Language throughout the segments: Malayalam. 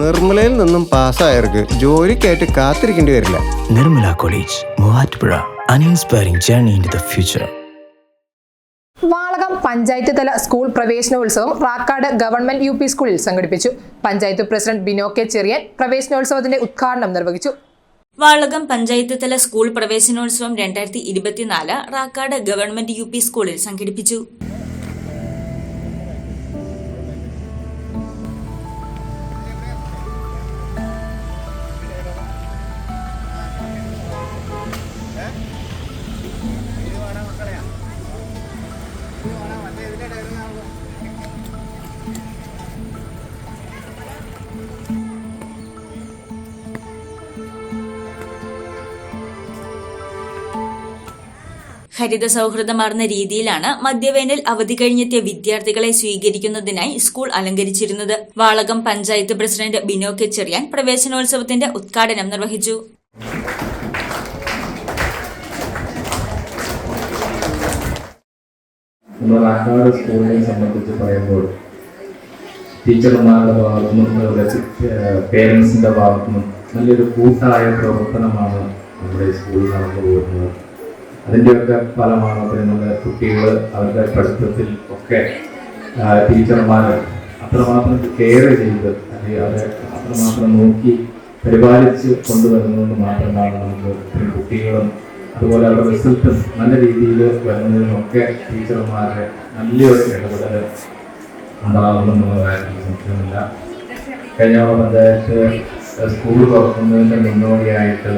നിർമ്മലയിൽ നിന്നും പാസ്സായവർക്ക് ജോലിക്കായിട്ട് കാത്തിരിക്കേണ്ടി വരില്ല. Nirmala college Muvattupuzha. An inspiring journey in the future Valakam panchayat തല സ്കൂൾ പ്രവേശനോത്സവം റാക്കാട് ഗവൺമെന്റ് യു പി സ്കൂളിൽ സംഘടിപ്പിച്ചു. പഞ്ചായത്ത് പ്രസിഡന്റ് ബിനോ കെ ചെറിയൻ പ്രവേശനോത്സവത്തിന്റെ ഉദ്ഘാടനം നിർവഹിച്ചു. വാളകം പഞ്ചായത്ത് തല സ്കൂൾ പ്രവേശനോത്സവം രണ്ടായിരത്തി ഇരുപത്തിനാല് റാക്കാട് ഗവൺമെന്റ് യു പി സ്കൂളിൽ സംഘടിപ്പിച്ചു. ഹരിത സൗഹൃദമാർന്ന രീതിയിലാണ് മധ്യവേനൽ അവധി കഴിഞ്ഞെത്തിയ വിദ്യാർത്ഥികളെ സ്വീകരിക്കുന്നതിനായി സ്കൂൾ അലങ്കരിച്ചിരുന്നത്. വാളകം പഞ്ചായത്ത് പ്രസിഡന്റ് ബിനോ കെ ചെറിയാൻ പ്രവേശനോത്സവത്തിന്റെ ഉദ്ഘാടനം നിർവഹിച്ചു. സ്കൂളിനെ സംബന്ധിച്ച് പറയുമ്പോൾ ടീച്ചർമാരുടെ ഭാഗത്തുനിന്നും അതുപോലെ പേരൻസിന്റെ ഭാഗത്തുനിന്നും നല്ലൊരു കൂട്ടായ പ്രവർത്തനമാണ് നമ്മുടെ സ്കൂളിൽ നടന്നു പോകുന്നത് അതിന്റെയൊക്കെ ഫലമാണ് പിന്നെ നമ്മുടെ കുട്ടികൾ അവരുടെ പഠിത്തത്തിൽ ഒക്കെ ടീച്ചർമാർ അത്രമാത്രം കെയർ ചെയ്ത് അല്ലെങ്കിൽ അവരെ അത്രമാത്രം നോക്കി പരിപാലിച്ച് കൊണ്ടുവരുന്നത് മാത്രമാണ് നമുക്ക് കുട്ടികളും അതുപോലെ അവരുടെ റിസൾട്ടും നല്ല രീതിയിൽ വരുന്നതിനൊക്കെ ടീച്ചർമാരുടെ നല്ലൊരു ഇടപെടൽ ഉണ്ടാകുമെന്നുള്ള കാര്യത്തിൽ സംശയമില്ല. കഴിഞ്ഞ പഞ്ചായത്ത് സ്കൂൾ തുറക്കുന്നതിന്റെ മുന്നോടിയായിട്ട്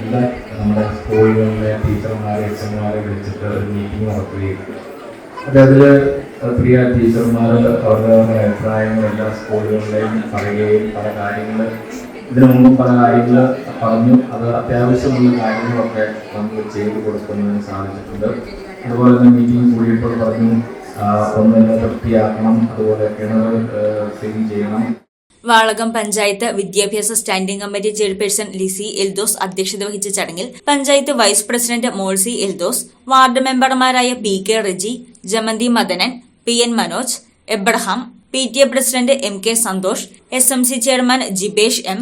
എല്ലാ നമ്മുടെ സ്കൂളുകളിലെ ടീച്ചർമാരെ അച്ഛന്മാരെ വിളിച്ചിട്ട് ഒരു മീറ്റിംഗ് നടത്തുകയും. അതിൽ പ്രിയ ടീച്ചർമാർ അവരുടെ അഭിപ്രായങ്ങൾ എല്ലാ സ്കൂളുകളിലെയും പറയുകയും പല കാര്യങ്ങൾ ഇതിനു മുമ്പും പല കാര്യങ്ങൾ പറഞ്ഞു. അത് അത്യാവശ്യമുള്ള കാര്യങ്ങളൊക്കെ നമുക്ക് ചെയ്തു കൊടുക്കുന്നതിന് സാധിച്ചിട്ടുണ്ട്. അതുപോലെ തന്നെ മീറ്റിംഗ് കൂടിയപ്പോൾ പറഞ്ഞു ഒന്നിനെ ഒന്ന് വൃത്തിയാക്കണം അതുപോലെ കിണർ ക്ലീൻ ചെയ്യണം. വാളകം പഞ്ചായത്ത് വിദ്യാഭ്യാസ standing committee chairperson Lissy Eldhose അധ്യക്ഷത വഹിച്ച ചടങ്ങിൽ panchayat vice president Molsy Eldhose ward മെമ്പർമാരായ P K Reji Jamanthi Madanan P N Manoj Abraham P T A president M K Santhosh S M C chairman Jibesh M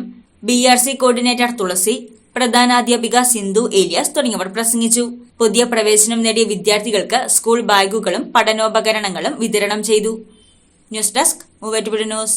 B R C coordinator Thulasi പ്രധാനാധ്യാപിക Sindhu Elias തുടങ്ങിയവർ പ്രസംഗിച്ചു. പുതിയ പ്രവേശനം നേടിയ വിദ്യാർത്ഥികൾക്ക് സ്കൂൾ ബാഗുകളും പഠനോപകരണങ്ങളും വിതരണം ചെയ്തു. News desk Muvattupuzha news.